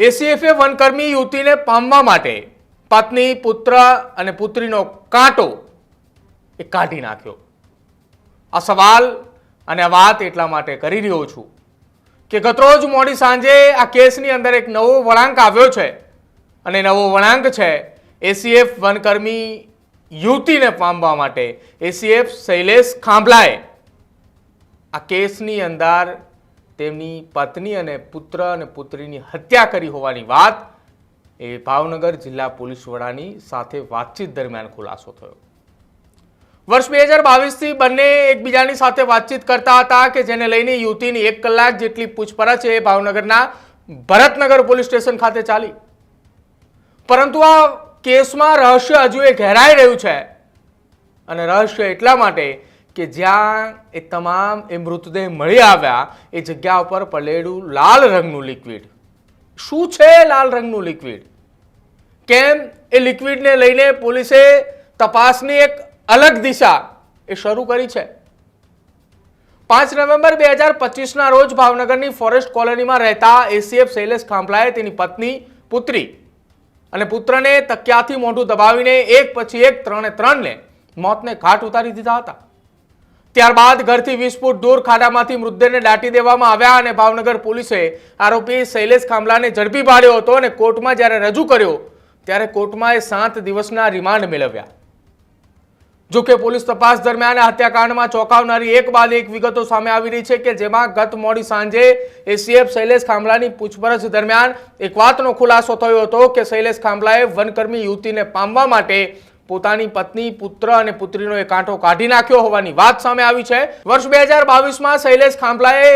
એસીએફએ વનકર્મી યુવતીને પામવા માટે પત્ની, પુત્ર અને પુત્રીનો કાંટો એ કાઢી નાખ્યો. આ સવાલ અને આ વાત એટલા માટે કરી રહ્યો છું કે ગતરોજ મોડી સાંજે આ કેસની અંદર એક નવો વળાંક આવ્યો છે અને નવો વળાંક છે એસીએફ વનકર્મી યુવતીને પામવા માટે. એસીએફ શૈલેષ ખાંભલાએ આ કેસની અંદર તેમની પત્ની અને પુત્ર અને પુત્રીની હત્યા કરી હોવાની વાત એ ભાવનગર જિલ્લા પોલીસ વડાની સાથે વાતચીત દરમિયાન ખુલાસો થયો. વર્ષ બે હજાર બાવીસથી બંને એકબીજાની સાથે વાતચીત કરતા હતા કે જેને લઈને યુવતીની એક કલાક જેટલી પૂછપરછ એ ભાવનગરના ભરતનગર પોલીસ સ્ટેશન ખાતે ચાલી. પરંતુ આ કેસમાં રહસ્ય હજુ એ ઘેરાઈ રહ્યું છે. અને રહસ્ય એટલા માટે કે જ્યાં એ તમામ એ મૃતદેહ મળી આવ્યા, એ જગ્યા ઉપર પડેલું લાલ રંગનું લિક્વિડ શું છે લાલ રંગનું લિક્વિડ કેમ? એ લિક્વિડને લઈને પોલીસે તપાસની એક અલગ દિશા એ શરૂ કરી છે. પાંચ નવેમ્બર બે હજાર પચીસના રોજ ભાવનગરની ફોરેસ્ટ કોલોનીમાં રહેતા એસીએફ શૈલેષ ખાંભલાએ તેની પત્ની, પુત્રી અને પુત્રને તકિયાથી મોઢું દબાવીને એક પછી એક ત્રણે ત્રણને મોતને ઘાટ ઉતારી દીધા હતા. ત્યારબાદ ઘરથી વીસ ફૂટ દૂર ખાડામાંથી મૃતદેહને દાટી દેવામાં આવ્યા અને ભાવનગર પોલીસે આરોપી શૈલેષ ખાંભલાને ઝડપી પાડ્યો હતો અને કોર્ટમાં જ્યારે રજૂ કર્યો, ત્યારે કોર્ટમાં એ સાત દિવસના રિમાન્ડ મેળવ્યા. જોકે પોલીસ તપાસ દરમિયાન હત્યાકાંડમાં ચોંકાવનારી એક બાદ એક વિગતો સામે આવી રહી છે કે જેમાં ગત મોડી સાંજે એસીએફ શૈલેષ ખાંભલાની પૂછપરછ દરમિયાન એક વાતનો ખુલાસો થયો હતો કે શૈલેષ ખાંભલાએ વનકર્મી યુવતીને પામવા માટે પોતાની પત્ની, પુત્ર અને પુત્રીનો એ કાંટો કાઢી નાખ્યો હોવાની વાત સામે આવી છે. વર્ષ બે હજાર બાવીસમાં શૈલેષ ખાંભલાએ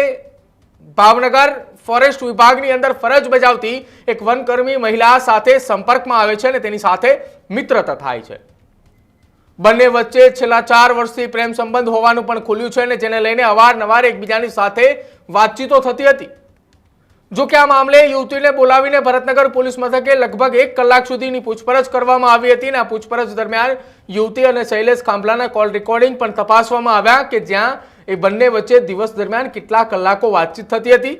ભાવનગર ફોરેસ્ટ વિભાગની અંદર ફરજ બજાવતી એક વનકર્મી મહિલા સાથે સંપર્કમાં આવે છે અને તેની સાથે મિત્રતા થાય છે. બંને વચ્ચે છેલ્લા ચાર વર્ષથી પ્રેમ સંબંધ હોવાનું પણ ખુલ્યું છે અને જેને લઈને અવારનવાર એકબીજાની સાથે વાતચીતો થતી હતી. જો કે આ મામલે યુવતીને બોલાવીને ભરતનગર પોલીસ મથકે લગભગ એક કલાક સુધીની પૂછપરછ કરવામાં આવી હતી અને આ પૂછપરછ દરમિયાન યુવતી અને શૈલેષ ખાંભલાના કોલ રેકોર્ડિંગ પણ તપાસવામાં આવ્યા કે જ્યાં એ બંને વચ્ચે દિવસ દરમિયાન કેટલા કલાકો વાતચીત થતી હતી.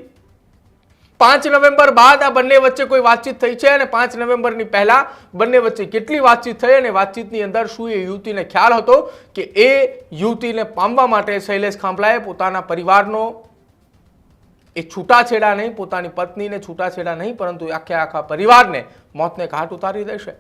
પાંચ નવેમ્બર બાદ આ બંને વચ્ચે કોઈ વાતચીત થઈ છે અને પાંચ નવેમ્બરની પહેલા બંને વચ્ચે કેટલી વાતચીત થઈ અને વાતચીતની અંદર શું એ યુવતીને ખ્યાલ હતો કે એ યુવતીને પામવા માટે શૈલેષ ખાંભલાએ પોતાના પરિવારનો એ છૂટાછેડા નહીં, પોતાની પત્નીને છૂટાછેડા નહીં, પરંતુ આખે આખા પરિવારને મોતને ઘાટ ઉતારી દેશે.